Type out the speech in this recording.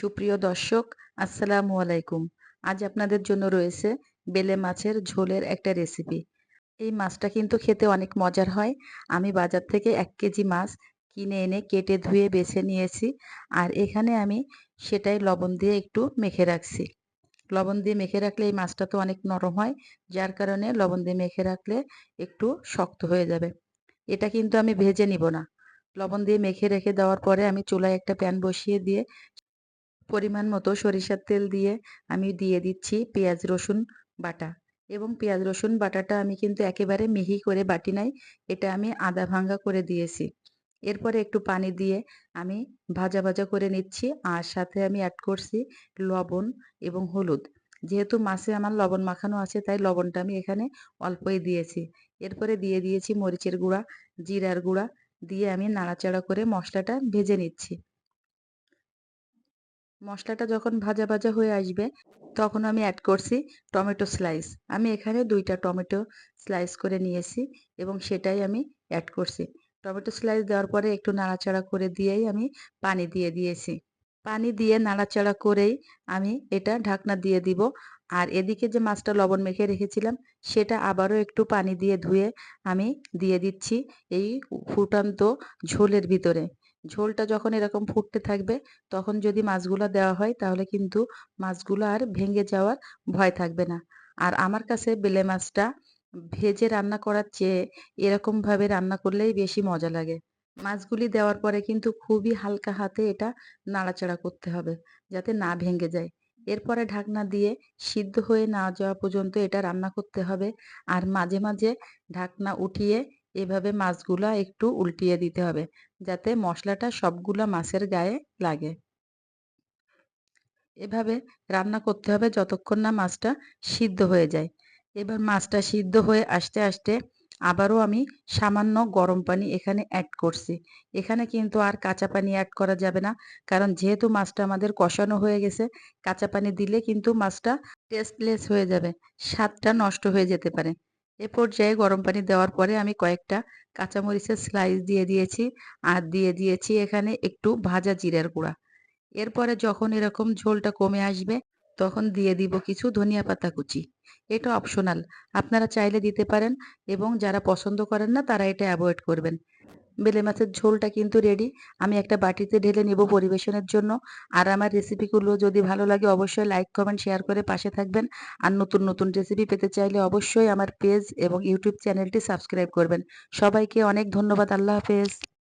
সুপ্রিয় দর্শক, আসসালামু আলাইকুম। আজ আপনাদের জন্য রয়েছে বেলে মাছের ঝোলের একটা রেসিপি এই মাছটা কিন্তু খেতে অনেক মজার হয়। আমি বাজার থেকে এক কেজি মাছ কিনে এনে কেটে ধুয়ে বেছে নিয়েছি আর এখানে আমি সেটাই লবণ দিয়ে একটু মেখে রাখছি। লবণ দিয়ে মেখে রাখলে এই মাছটা তো অনেক নরম হয়, যার কারণে লবণ দিয়ে মেখে রাখলে একটু শক্ত হয়ে যাবে। এটা কিন্তু আমি ভেজে নিব না। লবণ দিয়ে মেখে রেখে দেওয়ার পরে আমি চুলায় একটা প্যান বসিয়ে দিয়ে পরিমাণ মতো সরিষার তেল দিয়ে আমি দিয়ে দিচ্ছি পেঁয়াজ, রসুন বাটা। এবং পেঁয়াজ, রসুন বাটাটা আমি কিন্তু একেবারে মিহি করে বাটি নাই, এটা আমি আদা ভাঙ্গা করে দিয়েছি। এরপরে একটু পানি দিয়ে আমি ভাজা ভাজা করে নিচ্ছি আর সাথে আমি অ্যাড করছি লবণ এবং হলুদ। যেহেতু মাছে আমার লবণ মাখানো আছে, তাই লবণটা আমি এখানে অল্পই দিয়েছি। এরপরে দিয়ে দিয়েছি মরিচের গুঁড়া, জিরার গুঁড়া দিয়ে আমি নাড়াচাড়া করে মশলাটা ভেজে নিচ্ছি। মশলাটা যখন ভাজা ভাজা হয়ে আসবে, তখন আমি অ্যাড করছি টমেটো স্লাইস আমি এখানে দুইটা টমেটো স্লাইস করে নিয়েছি এবং সেটাই আমি অ্যাড করছি। টমেটো স্লাইস দেওয়ার পরে একটু নাড়াচাড়া করে দিয়েই আমি পানি দিয়ে দিয়েছি। পানি দিয়ে নাড়াচাড়া করেই আমি এটা ঢাকনা দিয়ে দিব। আর এদিকে যে মাছটা লবণ মেখে রেখেছিলাম, সেটা আবারও একটু পানি দিয়ে ধুয়ে আমি দিয়ে দিচ্ছি এই ফুটান্ত ঝোলের ভিতরে। ঝোলটা যখন এরকম ফুটতে থাকবে, তখন যদি মাছগুলো দেওয়া হয়, তাহলে কিন্তু মাছগুলো আর ভেঙে যাওয়ার ভয় থাকবে না। আর আমার কাছে বেলে মাছটা ভেজে রান্না করার চেয়ে এরকমভাবে রান্না করলেই বেশি মজা লাগে। মাছগুলি দেওয়ার পরে কিন্তু খুবই হালকা হাতে এটা নাড়াচাড়া করতে হবে, যাতে না ভেঙে যায়। এরপরে ঢাকনা দিয়ে সিদ্ধ হয়ে না যাওয়া পর্যন্ত এটা রান্না করতে হবে। আর মাঝে মাঝে ঢাকনা উঠিয়ে এভাবে মাছগুলা একটু উল্টিয়ে দিতে হবে, যাতে মশলাটা সবগুলা মাছের গায়ে লাগে। এভাবে রান্না করতে হবে যতক্ষণ না মাছটা সিদ্ধ হয়ে যায়। এবার মাছটা সিদ্ধ হয়ে আসতে আসতে আবারও আমি সামান্য গরম পানি এখানে অ্যাড করছি। এখানে কিন্তু আর কাঁচা পানি অ্যাড করা যাবে না, কারণ যেহেতু মাছটা আমাদের কষানো হয়ে গেছে, কাঁচা পানি দিলে কিন্তু মাছটা টেস্টলেস হয়ে যাবে, স্বাদটা নষ্ট হয়ে যেতে পারে। এ পর্যায়ে গরম পানি দেওয়ার পরে আমি কয়েকটা কাঁচামরিচের স্লাইস দিয়ে দিয়েছি আর দিয়ে দিয়েছি এখানে একটু ভাজা জিরার গুঁড়া। এরপরে যখন এরকম ঝোলটা কমে আসবে, তখন দিয়ে দিব কিছু ধনিয়া পাতা কুচি। এটা অপশনাল আপনারা চাইলে দিতে পারেন এবং যারা পছন্দ করেন না, তারা এটা অ্যাভয়েড করবেন। বেলে মাছের ঝোলটা কিন্তু রেডি আমি একটা বাটিতে ঢেলে নেব পরিবেশনের জন্য। আর আমার রেসিপিগুলো যদি ভালো লাগে অবশ্যই লাইক কমেন্ট শেয়ার করে পাশে থাকবেন। আর নতুন নতুন রেসিপি পেতে চাইলে অবশ্যই আমার পেজ এবং ইউটিউব চ্যানেলটি সাবস্ক্রাইব করবেন। সবাইকে অনেক ধন্যবাদ। আল্লাহ হাফেজ।